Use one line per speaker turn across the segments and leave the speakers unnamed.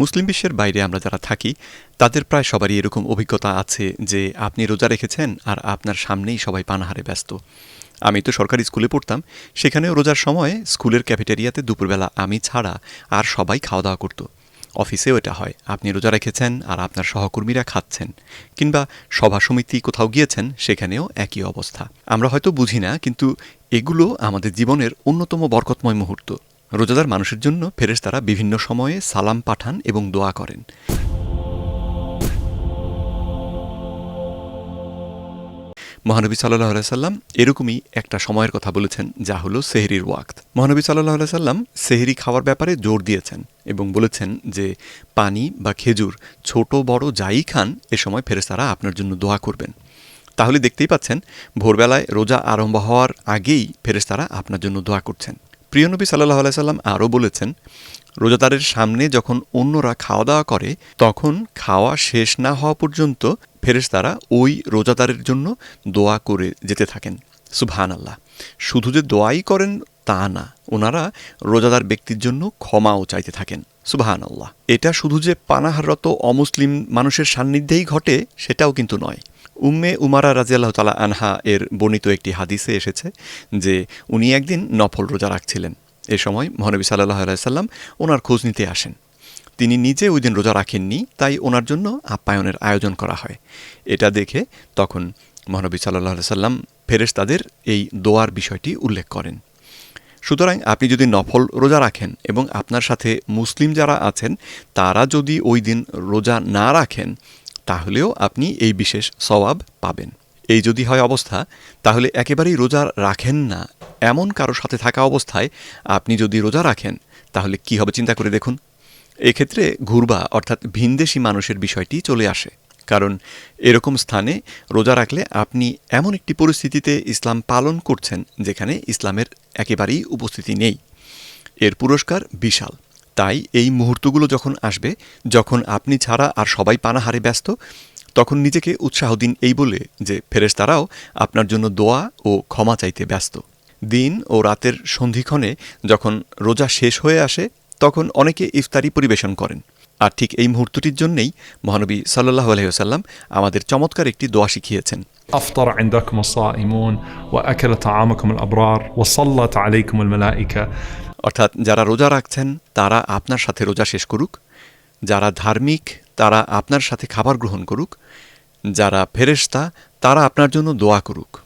মুসলিম বিশ্বের বাইরে আমরা যারা থাকি, তাদের প্রায় সবারই এরকম অভিজ্ঞতা আছে যে আপনি রোজা রেখেছেন আর আপনার সামনেই সবাই পানাহারে ব্যস্ত। আমি তো সরকারি স্কুলে পড়তাম, সেখানেও রোজার সময় স্কুলের ক্যাফেটেরিয়াতে দুপুরবেলা আমি ছাড়া আর সবাই খাওয়া দাওয়া করতো। অফিসেও এটা হয়, আপনি রোজা রেখেছেন আর আপনার সহকর্মীরা খাচ্ছেন, কিংবা সভা সমিতি কোথাও গিয়েছেন, সেখানেও একই অবস্থা। আমরা হয়তো বুঝি না, কিন্তু এগুলো আমাদের জীবনের অন্যতম বরকতময় মুহূর্ত। রোজাদার মানুষের জন্য ফেরেশতারা বিভিন্ন সময়ে সালাম পাঠান এবং দোয়া করেন। মহানবী সাল্লাহ সাল্লাম এরকমই একটা সময়ের কথা বলেছেন, যা হলো সেহরির ওয়াক্ত। মহানবী সাল্লাহ সাল্লাম সেহরি খাওয়ার ব্যাপারে জোর দিয়েছেন এবং বলেছেন যে, পানি বা খেজুর, ছোট, বড় যাই খান, এ সময় ফেরেস্তারা আপনার জন্য দোয়া করবেন। তাহলে দেখতেই পাচ্ছেন, ভোরবেলায় রোজা আরম্ভ হওয়ার আগেই ফেরেস্তারা আপনার জন্য দোয়া করছেন। প্রিয় নবী সাল্লাহ সাল্লাম আরও বলেছেন রোজাদারের সামনে যখন অন্যরা খাওয়া দাওয়া করে, তখন খাওয়া শেষ না হওয়া পর্যন্ত ফেরেশতারা ওই রোজাদারের জন্য দোয়া করে যেতে থাকেন। সুবহান আল্লাহ শুধু যে দোয়াই করেন তা না, ওনারা রোজাদার ব্যক্তির জন্য ক্ষমাও চাইতে থাকেন। সুবাহান আল্লাহ এটা শুধু যে পানাহাররত অমুসলিম মানুষের সান্নিধ্যেই ঘটে, সেটাও কিন্তু নয়। উম্মে উমারা রাজিয়াল্লাহ তালা আনহা এর বর্ণিত একটি হাদিসে এসেছে যে উনি একদিন নফল রোজা রাখছিলেন। এ সময় মহানবী সাল্লাহ আলাইসাল্লাম ওনার খোঁজ নিতে আসেন। তিনি নিজে ওই দিন রোজা রাখেননি, তাই ওনার জন্য আপ্যায়নের আয়োজন করা হয়। এটা দেখে তখন মহানবী সাল্লাহ সাল্লাম ফেরেশ তাদের এই দোয়ার বিষয়টি উল্লেখ করেন। সুতরাং আপনি যদি নফল রোজা রাখেন এবং আপনার সাথে মুসলিম যারা আছেন, তারা যদি ওই দিন রোজা না রাখেন তাহলেও আপনি এই বিশেষ সওয়াব পাবেন। এই যদি হয় অবস্থা, তাহলে একেবারেই রোজা রাখেন না। এমন কারও সাথে থাকা অবস্থায় আপনি যদি রোজা রাখেন, তাহলে কি হবে চিন্তা করে দেখুন। এক্ষেত্রে ঘুরবা, অর্থাৎ ভিনদেশি মানুষের বিষয়টি চলে আসে। কারণ এরকম স্থানে রোজা রাখলে আপনি এমন একটি পরিস্থিতিতে ইসলাম পালন করছেন, যেখানে ইসলামের একেবারেই উপস্থিতি নেই। এর পুরস্কার বিশাল। তাই এই মুহূর্তগুলো যখন আসবে যখন আপনি ছাড়া আর সবাই পানাহারে ব্যস্ত তখন নিজেকে উৎসাহ দিন এই বলে যে ফেরেশতারাও আপনার জন্য দোয়া ও ক্ষমা চাইতে ব্যস্ত দিন ও রাতের সন্ধিক্ষণে যখন রোজা শেষ হয়ে আসে তখন অনেকে ইফতারি পরিবেশন করেন আর ঠিক এই মুহূর্তটির জন্যেই মহানবী সাল্লাহ আলহিহাল্লাম আমাদের চমৎকার একটি দোয়া শিখিয়েছেন
أفطر عندكم الصائمون وأكل طعامكم الأبرار وصلت عليكم الملائكة
অর্থাৎ যারা রোজা রাখছেন, তারা আপনার সাথে রোজা শেষ করুক। যারা ধার্মিক, তারা আপনার সাথে খাবার গ্রহণ করুক। যারা ফেরেশতা, তারা আপনার জন্য দোয়া করুক।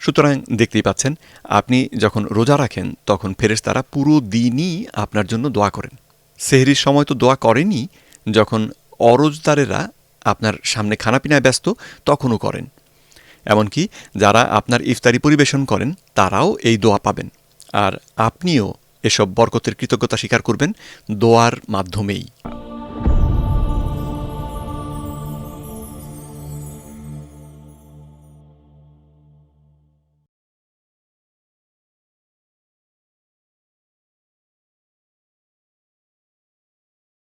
সুতরাং দেখতেই পাচ্ছেন, আপনি যখন রোজা রাখেন, তখন ফেরেশতারা পুরো দিনই আপনার জন্য দোয়া করেন। সেহরির সময় তো দোয়া করেনি যখন অরোজদারেরা আপনার সামনে খানাপিনায় ব্যস্ত, তখনও করেন। এমনকি যারা আপনার ইফতারি পরিবেশন করেন, তারাও এই দোয়া পাবেন। আর আপনিও এসব বরকতের কৃতজ্ঞতা স্বীকার করবেন দোয়ার মাধ্যমেই।